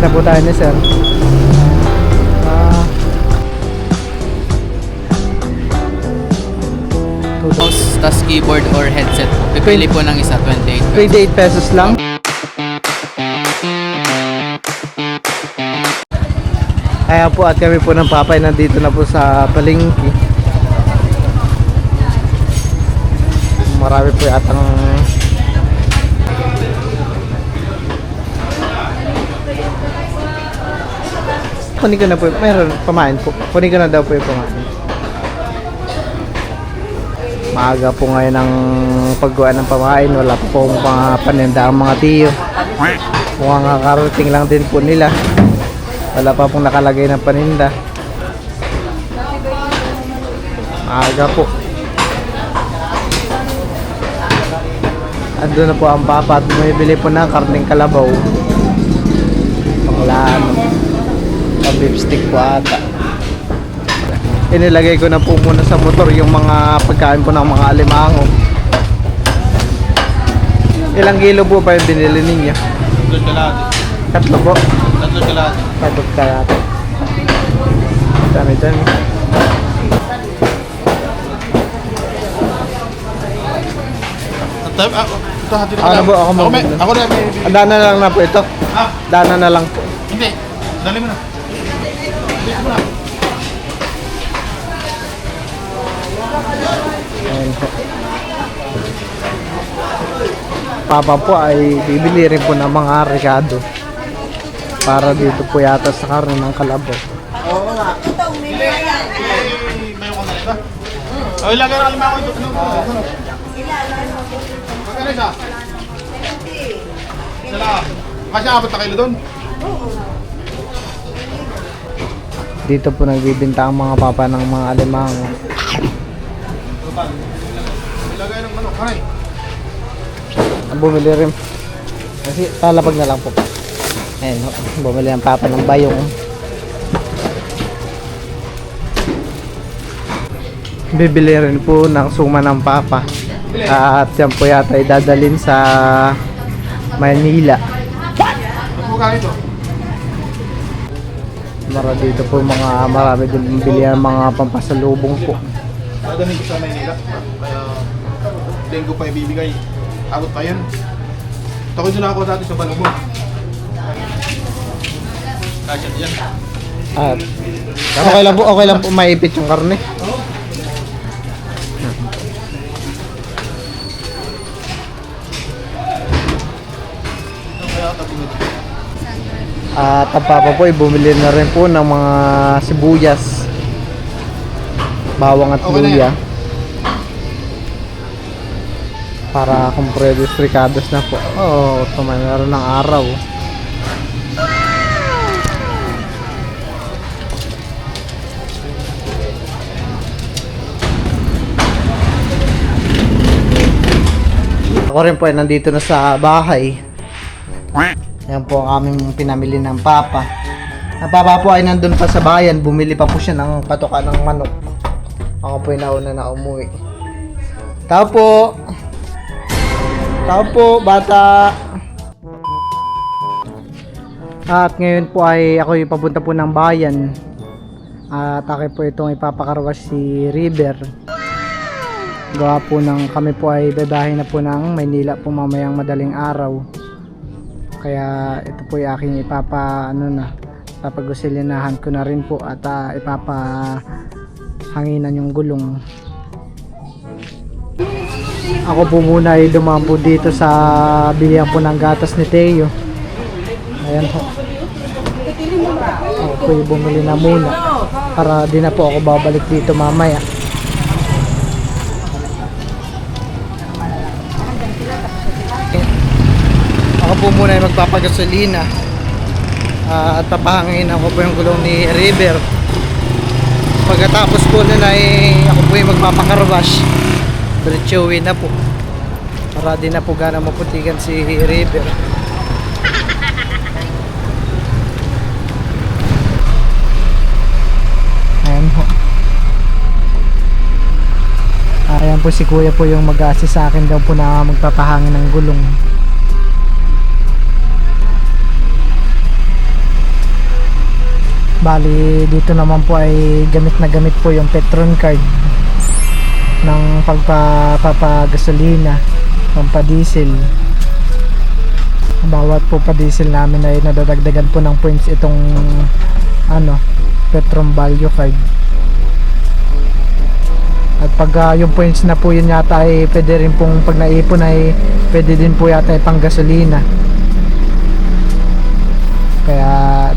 na po tayo ni sir. Ah. Mouse, tas keyboard or headset. Pipili po ng isa, 28 pesos. 28 pesos lang. Kaya po at kami po ng papay nandito na po sa palengke. Marami po yatang Kunin ko na po, meron pamain po. Kunin ko na daw po yung pamain. Maaga po ngayon ang paggawa ng pamain. Wala pa pong paninda ang mga tiyo. Mukhang kakarating lang din po nila. Wala pa pong nakalagay ng paninda. Maaga po. Ando na po ang papa at bumibili po ng karning kalabaw. Panglaan. Pang beef stick po ata. Inilagay ko na po muna sa motor yung mga pagkain po ng mga alimango. Ilang kilo po pa yung binili ninyo? Tatlong kalahati. Tatlo po. Tatlong kalahati. Tatlo kaya ito. Dami dami. Tatlong, ako, hati na Ako na po, ako may, muna. ako na may... Ah, Dana na lang na po ito. Ah, Dana na lang po. hindi. Dali mo na. Dali mo na. Ayan po. Papa po ay bibili rin po ng mga rekado. Para dito po yata sa karne ng kalabaw. Eh, May ko na ito. Oh, ilagay na alam ako ito. Ano? Ano? Magkano isa? Isa lang. Kasi na kilo doon. Dito po nagbibinta ang mga papa ng mga alimango. Ilagay ng manok. Kanay. Ang bumili rin. Kasi talapag na lang po. Ayan, ho. bumili ang papa ng bayong. Bibili rin po ng suma ng papa. At yan po yata ay dadalhin sa Manila. Mara dito po mga marami din bumili ang mga pampasalubong po. Dadaling ko sa Maynila. Kaya linggo pa ibibigay. Abot pa yan. Takoy doon ako dati sa Balubog. Kasya yan. At okay lang po, okay lang po maipit yung karne. At ang papa po ay bumili na rin po ng mga sibuyas, bawang at Okay luya. Para kumpredos ricados na po. Oh, tumayo ng araw. Ako rin po ay nandito na sa bahay. Yan po ang aming pinamili ng papa. Ang papa po ay nandun pa sa bayan. Bumili pa po siya ng patoka ng manok. Ako po ay nauna na umuwi. Tao po. Tao po, bata. At ngayon po ay ako yung papunta po ng bayan. At ako po itong ipapakarwas si River. Gawa po ng kami po ay bebahin na po ng Maynila po mamayang madaling araw. Kaya ito po yung aking ipapa ano na papagusilinahan ko na rin po at uh, ipapa hanginan yung gulong. Ako po muna ay dumaan po dito sa bilihan po ng gatas ni Teo. Ayan po. Ako po bumili na muna para di na po ako babalik dito mamaya. Ako po muna ay magpapagasolina. Ah, at papahangin ako po yung gulong ni River. Pagkatapos po nun ay ako po yung magpapakarwash. Diretso uwi na po. Para di na po gana maputikan si River. Ayan po. Ayan po si kuya po yung mag-assist sa akin daw po na magpapahangin ng gulong. Bali, dito naman po ay gamit na gamit po yung Petron card ng pagpapagasolina, pampadiesel. Bawat po pa diesel namin ay nadadagdagan po ng points itong ano, Petron value card. At pag ah, yung points na po yun yata ay pwede rin pong pag naipon ay pwede din po yata ay pang gasolina. Kaya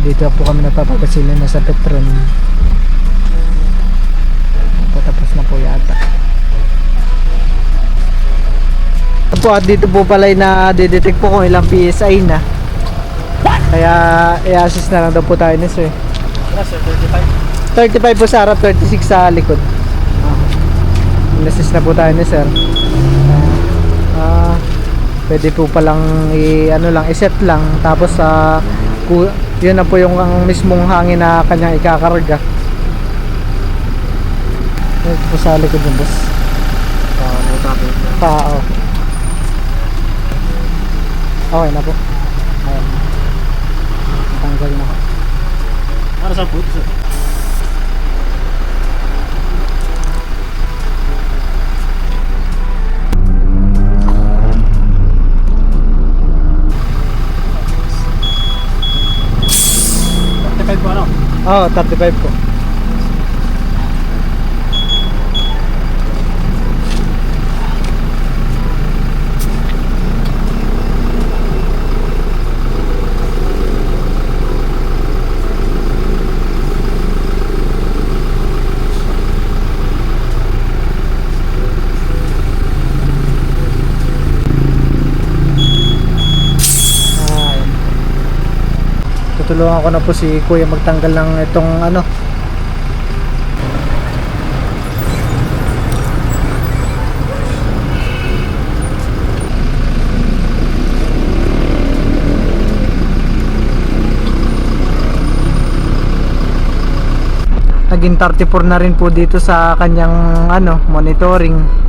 dito po kami nagpapagasolina sa Petron. Patapos na po yata. Ito po at dito po pala na detect po kung ilang PSI na. Kaya i-assist na lang daw po tayo ni sir. 35 po sa harap, 36 sa likod. Uh, assist na po tayo ni sir. Ah, pwede po palang i ano lang i-set lang tapos sa yun na po yung ang mismong hangin na kanyang ikakarga. Yun po sa likod ng boss. Tao. Okay na po. Ayan. Tanggal na ko. Para sa food, sir. Oo, oh, 35 po. Tutulungan ko na po si Kuya magtanggal ng itong ano. Naging 34 na rin po dito sa kanyang ano, monitoring.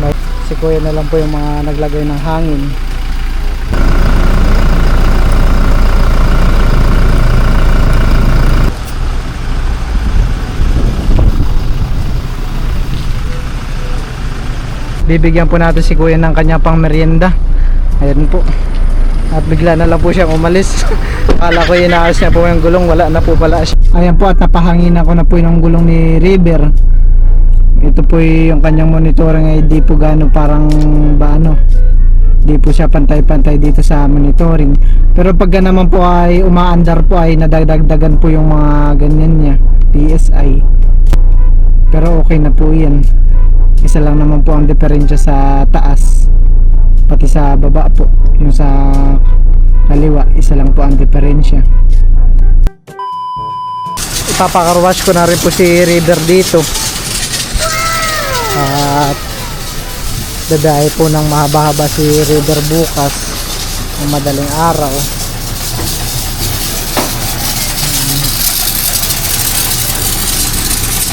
May- Si Kuya na lang po yung mga naglagay ng hangin. Bibigyan po natin si Kuya ng kanya pang merienda. Ayan po. At bigla na lang po siyang umalis. Akala ko inaayos niya po yung gulong, wala na po pala siya. Ayan po at napahangin ako na po yung gulong ni River. Ito po yung kanyang monitoring ay di po gano parang ba ano di po siya pantay-pantay dito sa monitoring. Pero pagka naman po ay umaandar po ay nadagdagdagan po yung mga ganyan niya PSI pero okay na po yan. Isa lang naman po ang diferensya sa taas pati sa baba po yung sa kaliwa isa lang po ang diferensya. Ipapakarwash ko na rin po si River dito at dadahay po ng mahaba-haba si River bukas ng madaling araw.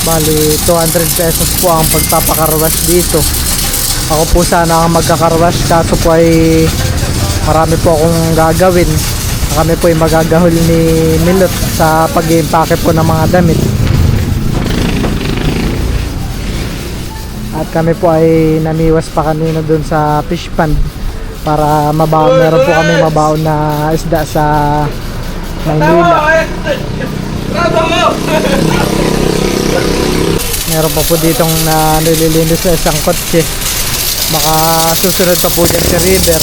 Bali 200 pesos po ang pagpapakarwash dito. Ako po sana ang magkakarwash kaso po ay marami po akong gagawin. Kami po ay magagahol ni Milot sa pag-impake po ng mga damit At kami po ay namiwas pa kanina doon sa fish pond para mabaon. Meron po kami mabaon na isda sa Maynila. Meron pa po ditong na nililinis sa isang kotse. Baka susunod pa po dyan si River.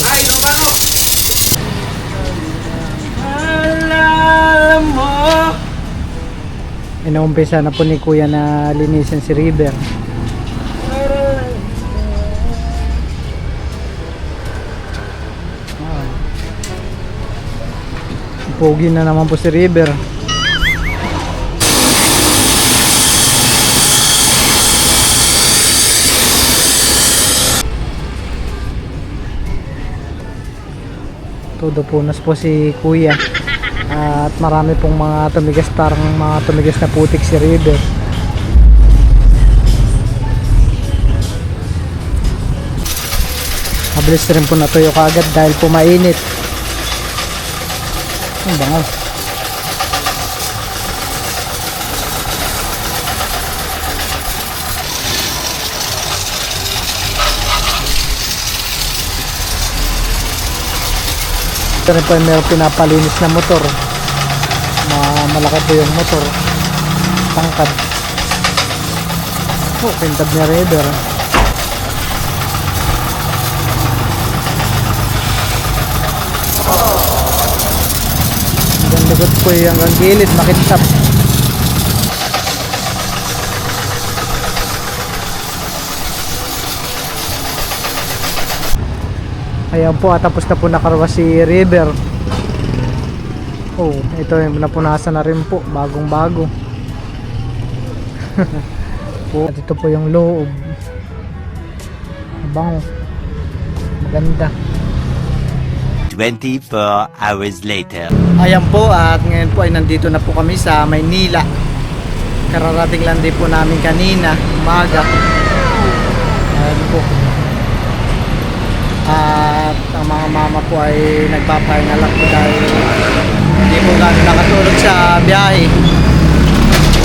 Inuumpisa na po ni Kuya na linisin si River. Pogi na naman po si River. Todo punas po si Kuya. At marami pong mga tumigas parang mga tumigas na putik si River. Mabilis rin po natuyo kaagad dahil po mainit. Ang bango. Ito rin po yung pinapalinis na motor. Ma malaki po yung motor. Tangkad. Oh, pintad ni River. Likod po yung hanggang gilid, makintab. Ayan po, tapos na po nakarwa si River. Oh, ito yung napunasan na rin po, bagong bago. at ito po yung loob. Bango. Maganda. 24 hours later. Ayan po at ngayon po ay nandito na po kami sa Maynila. Kararating lang din po namin kanina, umaga. Ayan po. At ang mga mama po ay nagpapahinga lang po dahil hindi po gano'n nakatulog sa biyahe.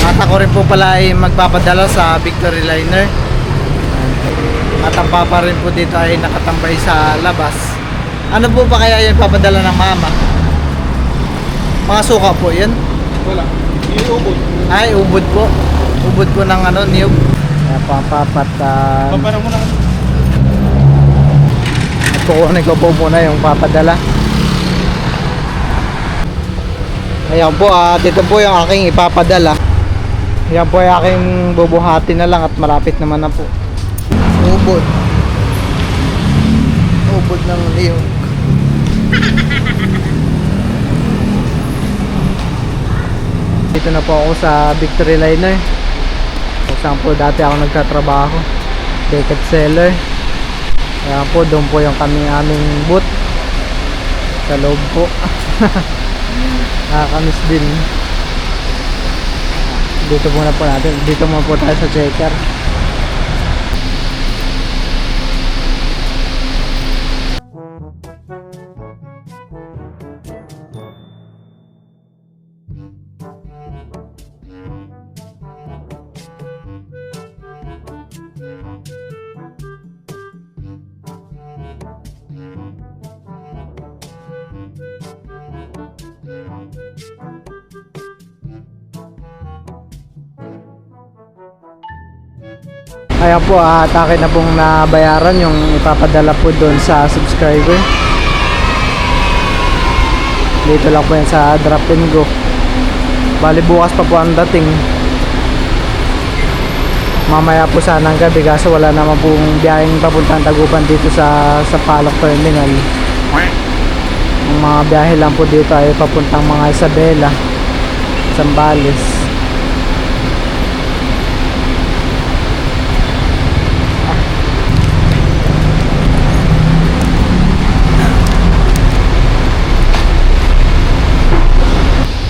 At ako rin po pala ay magpapadala sa Victory Liner. At ang papa rin po dito ay nakatambay sa labas. Ano po ba kaya yung papadala ng mama? Mga suka po yun? Wala. Iubod. Ay, ubod po. Ubod po ng ano, niyog. Kaya po ang papat. Uh, Pampara mo na. at kukunin ko po muna yung papadala. Ayan po, at ito po yung aking ipapadala. Ayan po yung aking bubuhati na lang at malapit naman na po. Ubod. Ubod ng niyog. Dito na po ako sa Victory Liner. Kung saan po dati ako nagtatrabaho. Ticket seller. Kaya po, doon po yung kami aming booth. Sa loob po. Nakakamiss din. Dito muna po natin. Dito muna po tayo sa checker. Ayan po, at akin na pong nabayaran yung ipapadala po doon sa subscriber. Dito lang po yan sa drop and go. Bali bukas pa po ang dating. Mamaya po sana ng gabi kaso wala naman pong biyaheng papuntang Tagupan dito sa sa Palok Terminal. Ang mga biyahe lang po dito ay papuntang mga Isabela, Zambales.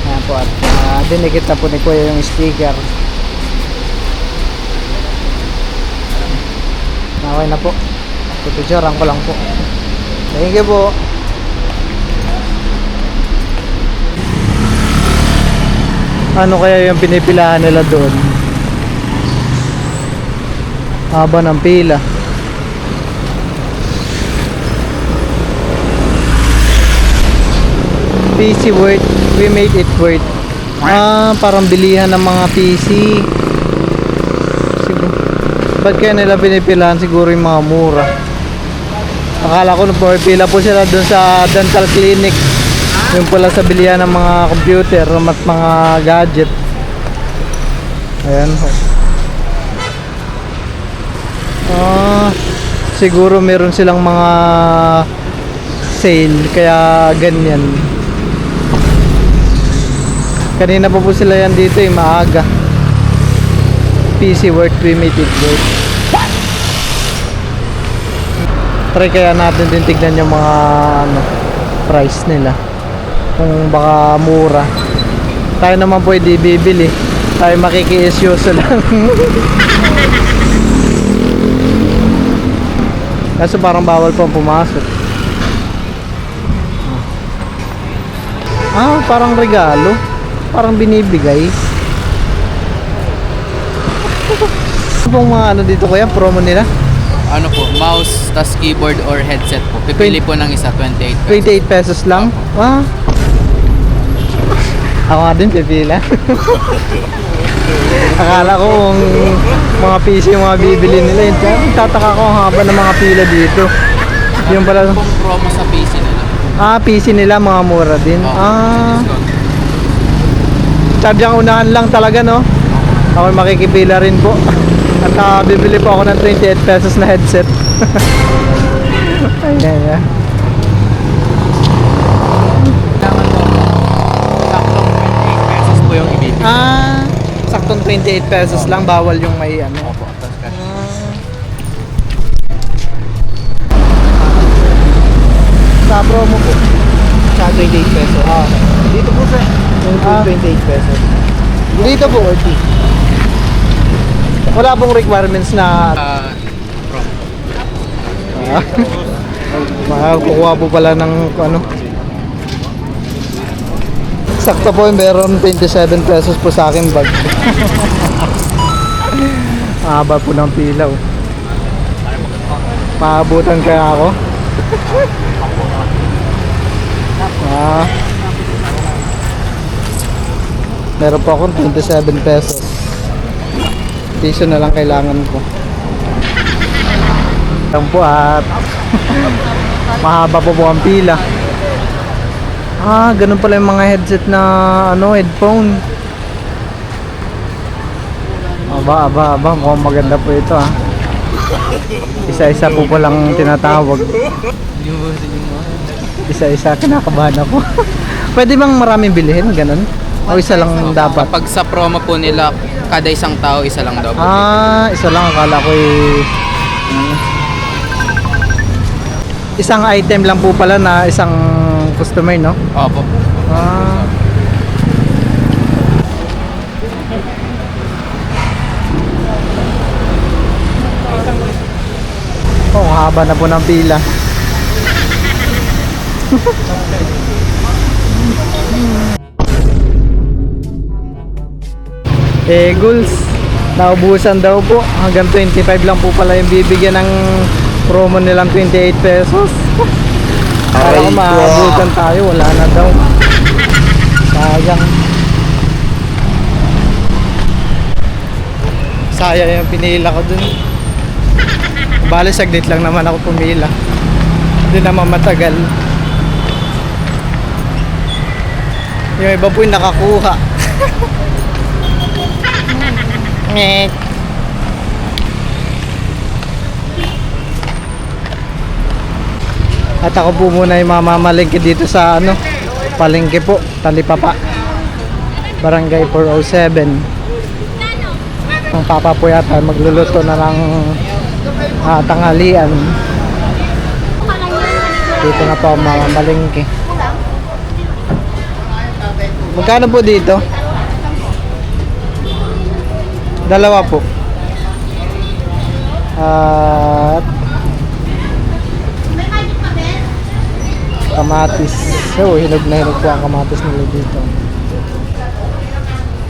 Ayan po at uh, dinikit na po ni Kuya yung sticker. Okay na po. Pipicturean ko lang po. Thank you po. Ano kaya yung pinipilahan nila doon? Haba ng pila. PC worth, we made it worth. Ah, parang bilihan ng mga PC. Siguro. Ba't kaya nila pinipilahan siguro yung mga mura? Akala ko nung pila po sila dun sa dental clinic. Yung pala sa bilihan ng mga computer at mga gadget. Ayan. Ah, siguro meron silang mga sale kaya ganyan. Kanina pa po sila yan dito eh, maaga. PC made it work. Try kaya natin din tignan yung mga ano, price nila. Kung baka mura. Tayo naman pwede bibili. Tayo makikiisyoso lang. Kaso parang bawal po pumasok. Ah, parang regalo. Parang binibigay. Ano pong mga ano dito kaya? Promo nila? Ano po, mouse, tas keyboard or headset po. Pipili po ng isa, 28 pesos. 28 pesos lang? Ah. Ako nga din pipila. Akala ko kung mga PC yung mga bibili nila yun. Tataka ko ang haba ng mga pila dito. Yung pala. Pong promo sa PC nila. Ah, PC nila mga mura din. Ah. Charge ang unahan lang talaga no. Ako makikipila rin po. At ah, bibili po ako ng 28 pesos na headset. Ayan, yeah. Saktong 28 pesos po yung ibibigay. Ah, saktong 28 pesos lang bawal yung may ano. Opo, tas cash. Sa promo po. Sa 28 pesos. Ah, Dito po sa Ah. 28 pesos. dito po. Wala pong requirements na Ah, promo. ah, makakukuha po pala ng ano. Sakto po, meron 27 pesos po sa akin bag. Mahaba po ng pilaw. Maabutan kaya ako. ah. Meron po akong 27 pesos. Piso na lang kailangan ko. Yan po at mahaba po po ang pila. Ah, ganun pala yung mga headset na ano, headphone. Aba, aba, aba, mukhang maganda po ito ah. Isa-isa po palang tinatawag. Isa-isa, kinakabahan ako. Pwede bang maraming bilhin, ganun? O isa lang dapat? Kapag sa promo po nila, kada isang tao, isa lang daw po. Ah, isa lang akala ko eh. hmm. Isang item lang po pala na isang customer, no? Opo. Ah. Oh, ang haba na po ng pila. eh, Guls, naubusan daw po. Hanggang 25 lang po pala yung bibigyan ng promo nilang 28 pesos. Para ko maabutan tayo, wala na daw. Sayang. Sayang yung pinila ko dun. Bale, saglit lang naman ako pumila. Hindi naman matagal. Yung iba po yung nakakuha. Ngek. At ako po muna yung mamamalingke dito sa ano, palengke po, Talipapa. Barangay 407. Ang papa po yata magluluto na ng ah, tanghalian. Dito na po ang mamamalingke. Magkano po dito? Dalawa po. At kamatis. So, hinog na hinog po ang kamatis nila dito.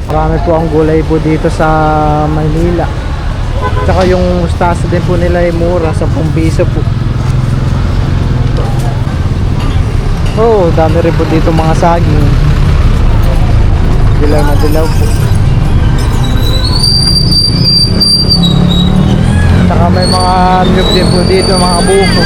Marami po ang gulay po dito sa Maynila. Tsaka yung mustasa din po nila ay mura, 10 piso po. Oh, dami rin po dito mga saging. Dilaw na dilaw po. Tsaka may mga din po dito, mga buko.